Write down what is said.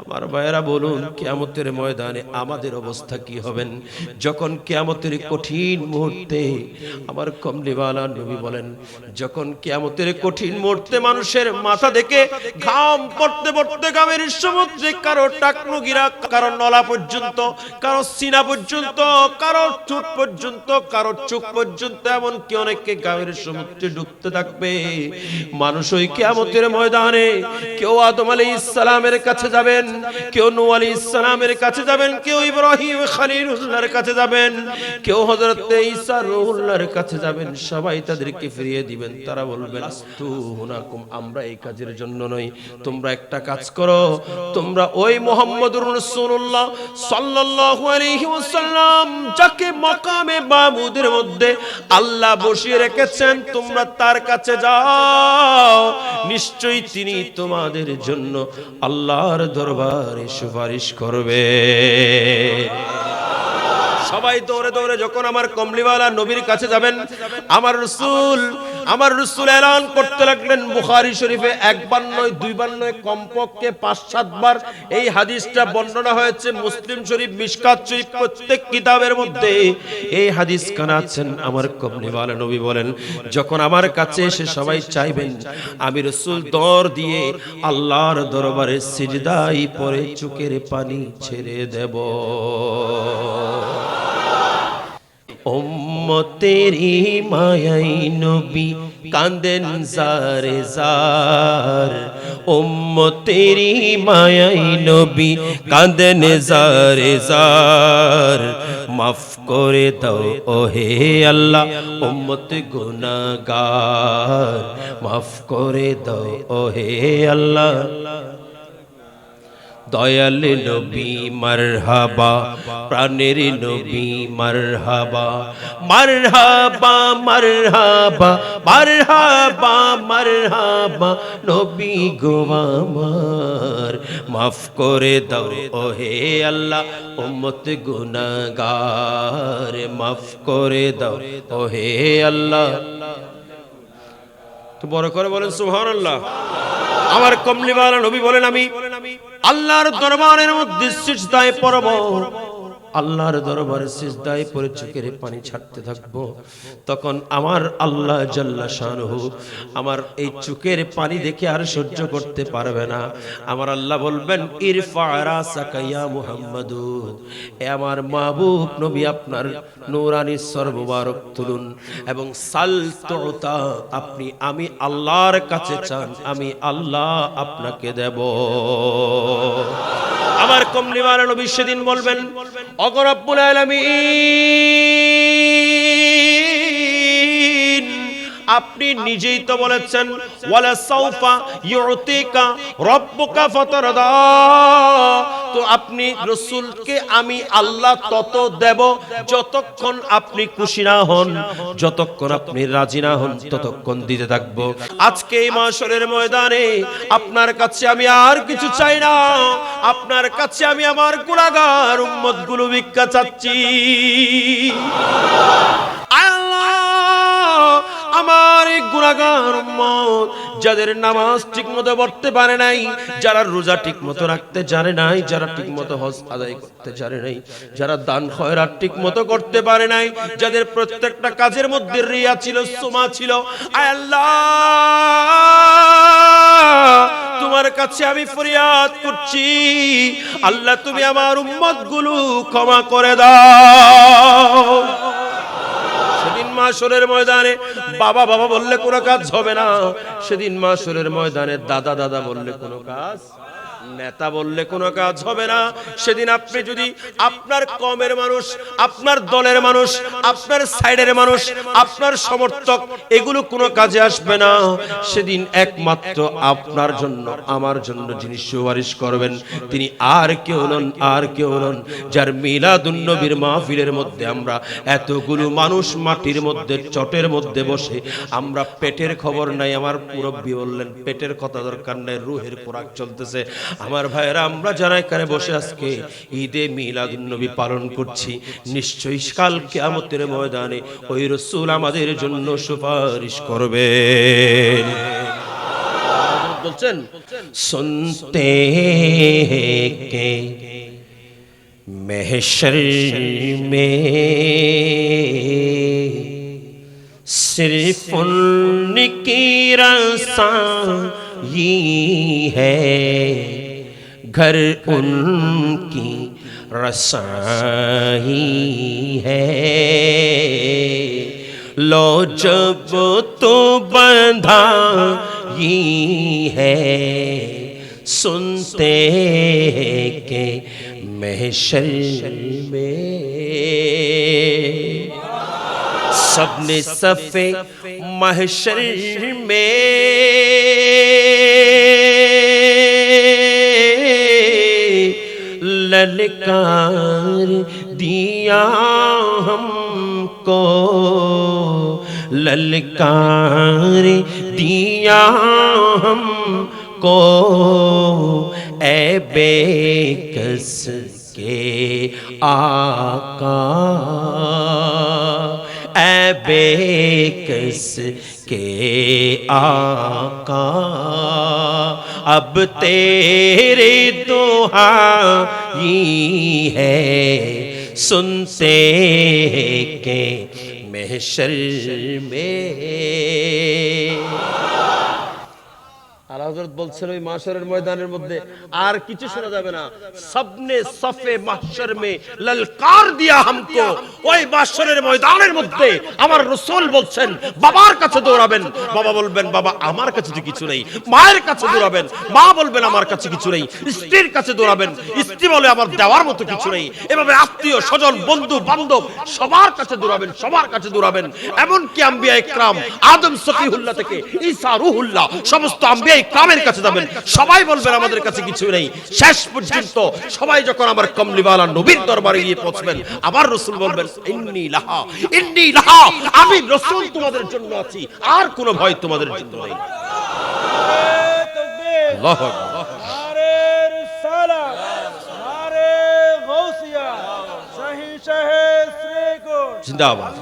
আমার ভাইয়েরা বলুন, কেয়ামতের ময়দানে আমাদের অবস্থা কি হবেন যখন কেয়ামতের কঠিন মুহূর্তে আমার কমলিওয়ালা নবী বলেন, যখন কেয়ামতের কঠিন মুহূর্তে মানুষের মাথা দেখে ঘাম পড়তে পড়তে ঘামের সমুদ্রে কারও টাকনুগিরা, কারও নলা পর্যন্ত, কারও সিনা পর্যন্ত, কারও চোট পর্যন্ত, কারও চোখ পর্যন্ত, এমনকি অনেককে গামের সমুদ্রে ডুবতে থাকবে। মানুষ ওই কেয়ামতের ময়দানে কেউ আদম আলী ইসলামের কাছে যাবেন কেউ নু আলী ইসলামের কাছে যাবেন, কেউ ইব্রাহিম খালিলুল্লাহর কাছে যাবেন, কেউ হযরত ঈসা রুহুল্লাহর কাছে যাবেন, সবাই তাদেরকে ফিরিয়ে দিবেন। তারা বলবেন, আস্তু হুনাকুম, আমরা এই কাজের জন্য নই। তোমরা একটা কাজ করো, তোমরা ওই রাসূলুল্লাহ সাল্লাল্লাহু আলাইহি ওয়াসাল্লাম, যাকে মধ্যে আল্লাহ বসিয়ে রেখেছেন, তোমরা তার কাছে যাও। নিশ্চয়ই তিনি তোমাদের জন্য আল্লাহর দরবারে সুপারিশ করবে। সবাই দৌড়ে দৌড়ে যখন আমার কমলিওয়ালা নবীর কাছে যাবেন আমার রসুল আমার রসুল এলান করতে লাগলেন বুখারী শরীফে একবার নয়, দুইবার নয়, কমপক্ষে পাঁচ, সাতবার। এই হাদিসটা বর্ণনা হয়েছে মুসলিম শরীফ, মিশকাত শরীফ প্রত্যেক কিতাবের মধ্যে। এই হাদিস কানাচ্ছেন আমার কমলিওয়ালা নবী বলেন, যখন আমার কাছে এসে সবাই চাইবেন, আমি রসুল দর দিয়ে আল্লাহর দরবারে সিজদাই পরে চোখের পানি ছেড়ে দেব। উম্মতেরি মায়াই নবী কান্দেন জারে জার উম্মতেরি মায়াই নবী কান্দেন জারে জার মাফ করে দাও ওহে আল্লাহ, উম্মত গুনাহগার। মাফ করে দাও ওহে আল্লাহ। দয়াল নবী, মারহাবা, প্রাণের নবী, মারহাবা। মারহাবা মারহাবা মারহাবা মারহাবা। নবী গো মাফ করে দাও, ওহে আল্লাহ, উম্মত গুনাহগার। মাফ করে দাও, ওহে আল্লাহ। তো বড় করে বলেন, সুবহানাল্লাহ। আমার কমলিওয়ালা নবী বলেন আমি আল্লাহর দরবারের মধ্যে সিজদায় পড়ব। আল্লাহর দরবারে সিজদায় পড়ে চোখের পানি ছাড়তে থাকব। তখন আমার আল্লাহ জাল্লা শানহু আমার এই চোখের পানি দেখে আর সহ্য করতে পারবে না। আমার আল্লাহ বলবেন, ইরফা রাসাকা ইয়া এ আমার মাহবুব নবী আপনার নূরানি সর্ববারক তুলুন এবং সাল তুতা, আপনি, আমি আল্লাহর কাছে চান, আমি আল্লাহ আপনাকে দেব। আমার নিবারণ নবী সেদিন বলবেন অগরব্বুল আলামিন, আপনি নিজেই তো বলেছেন, ওয়ালা সাউফা ইউতিকা রব্বুকা ফাতারদা। তো আপনি রসুলকে আমি আল্লাহ তত দেব যতক্ষণ আপনি খুশি না হন, যতক্ষণ আপনি রাজি না হন, ততক্ষণ দিতে থাকব। আজকে এই মাসরের ময়দানে আপনার কাছে আমি আর কিছু চাই না। আপনার কাছে আমি আমার গুণাগার উম্মতগুলো ভিক্ষা চাচ্ছি। আল্লাহ আমার এই গুণাগার উম্মত, যাদের নামাজ ঠিক মতো পড়তে পারে নাই, যারা রোজা ঠিক মতো রাখতে জানে নাই, যারা ঠিক মতো হজ আদায় করতে জানে নাই, যারা দান খয়রাত ঠিক মতো করতে পারে নাই, যাদের প্রত্যেকটা কাজের মধ্যে রিয়া ছিল, সোমা ছিল, আয় আল্লাহ, তোমার কাছে আমি ফরিয়াদ করছি, আল্লাহ তুমি আমার উম্মতগুলো ক্ষমা করে দাও। মাসরের ময়দানে। বাবা বাবা বললে কোনো কাজ হবে না। সেদিন মাসরের ময়দানে দাদা দাদা বললে কোনো কাজ নেতা বললে কোনো কাজ হবে না। সেদিন আপনি যদি আপনার কমের মানুষ, আপনার দলের মানুষ, আপনার সাইডের মানুষ, আপনার সমর্থক, এগুলো কোনো কাজে আসবে না। সেদিন একমাত্র আপনার জন্য, আমার জন্য যিনি সুপারিশ করবেন, তিনি আর কেউ নন, আর কেউ নন, যার মিলাদুন্নবীর মাহফিলের মধ্যে আমরা এতগুলো মানুষ মাটির মধ্যে, চটের মধ্যে বসে, আমরা পেটের খবর নাই। আমার মুরব্বী বললেন, পেটের কথা দরকার নাই, রুহের পোরাক চলতেছে। আমার ভাইয়েরা আমরা যারা এখানে বসে আজকে ঈদে মিলাদুন্নবী পালন করছি নিশ্চয়ই কাল কিয়ামতের ময়দানে ওই রসুল আমাদের জন্য সুপারিশ করবেন বলছেন শুনতে কে महशर में सिर्फ उनकी रसाई है گھر ان کی رسائی ہے۔ لو جب تو بندھا یہ ہے، سنتے ہیں کہ محشر میں سب نے صفے محشر میں للکار دیا ہم کو، للکار دیا ہم کو۔ اے بے کس کے آقا۔ اے بے کس کے آقا۔ اب تیرے تو ہی ہے۔ سنتے کہ محشر میں আল্লাহ হযরত বলছেন ওই মাশরের ময়দানের মধ্যে আর কিছু শোনা যাবে না। সবনে সফে মাশর মে ললকার দিয়া হামকো, ওই মাশরের ময়দানের মধ্যে আমার রাসূল বলছেন, বাবার কাছে দৌড়াবেন। বাবা বলবেন, বাবা আমার কাছে তো কিছু নেই। মায়ের কাছে দৌড়াবেন, মা বলবেন, আমার কাছে কিছু নেই। স্ত্রীর কাছে দৌড়াবেন, স্ত্রী বলে আমার দেওয়ার মতো কিছু নেই। এভাবে আত্মীয়, স্বজন, বন্ধু, বান্ধব, সবার কাছে দৌড়াবেন, সবার কাছে দৌড়াবেন। এমনকি আম্বিয়া ইকরাম, আদম সফিহুল্লাহ থেকে ঈসা রুহুল্লাহ, সমস্ত আম্বিয়া কামের কাছে যাবেন। সবাই বলবেন আমাদের কাছে কিছু নেই। শেষ পর্যন্ত সবাই যখন আমার কমলিওয়ালা নবীর দরবারে গিয়ে পৌঁছবেন আবার রসুল বলবেন ইন্নি লাহা ইন্নি লাহা আমি রসুল তোমাদের জন্য আছি আর কোন ভয় তোমাদের জন্য নেই। আল্লাহু আকবার। জিন্দাবাদ।